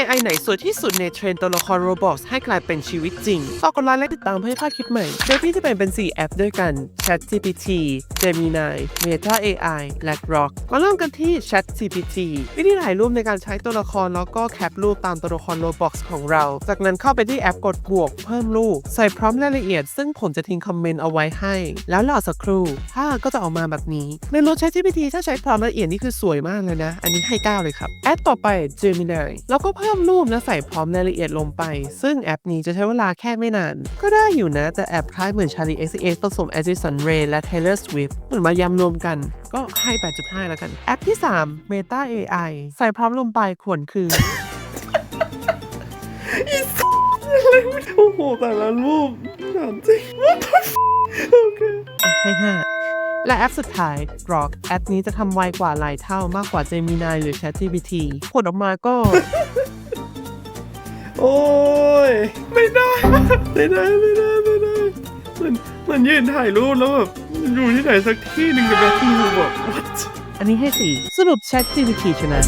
AI ไหนสวยที่สุดในเทรนด์ตัวละคร Roblox ให้กลายเป็นชีวิตจริง ฝากกดไลค์และติดตามเพื่อพลาดคลิปใหม่โดยพี่จะแบ่งเป็น 4 แอปด้วยกัน ChatGPT Gemini Meta AI และ Grok มาเริ่มกันที่ ChatGPT วิธีถ่ายรูปในการใช้ตัวละครแล้วก็แคปรูปตามตัวละคร Roblox ของเรา จากนั้นเข้าไปที่แอปกดบวกเพิ่มรูป ใส่พร้อมรายละเอียด ซึ่งผมจะทิ้งคอมเมนต์เอาไว้ให้ แล้วรอสักครู่ภาพก็จะออกมาแบบนี้ ในรถ ChatGPT ถ้าใช้พร้อมละเอียดนี่คือสวยมากเลยนะ อันนี้ให้9เลยครับแอปต่อไป Gemini แล้วก็เพิ่มรูปและใส่พร้อมรายละเอียดลงไป ซึ่งแอปนี้จะใช้เวลาแค่ไม่นาน ก็ได้อยู่นะแต่แอปคล้ายเหมือน Charlie XCX ผสม Addison Rae และ Taylor Swift เหมือนมายำรวมกัน ก็ให้ 8.5 แล้วกัน แอปที่ 3 Meta AI ใส่พร้อมลงไปขวนคือโอ้โห แต่ละรูปถามจริง What the f- โอเคให้5และแอปสุดท้าย Grok แอปนี้จะทำไวกว่าหลายเท่ามากกว่า Gemini หรือ ChatGPT ผลออกมาก็ โอ้ย ไม่ได้ ไม่ได้ ไม่ได้ไม่ได้ เหมือนเหมือนยืนถ่ายรูปแล้วแบบอยู่ที่ไหนสักที่หนึ่งกับแบบรูปแบบ what อันนี้ให้4สรุป ChatGPT ชนะ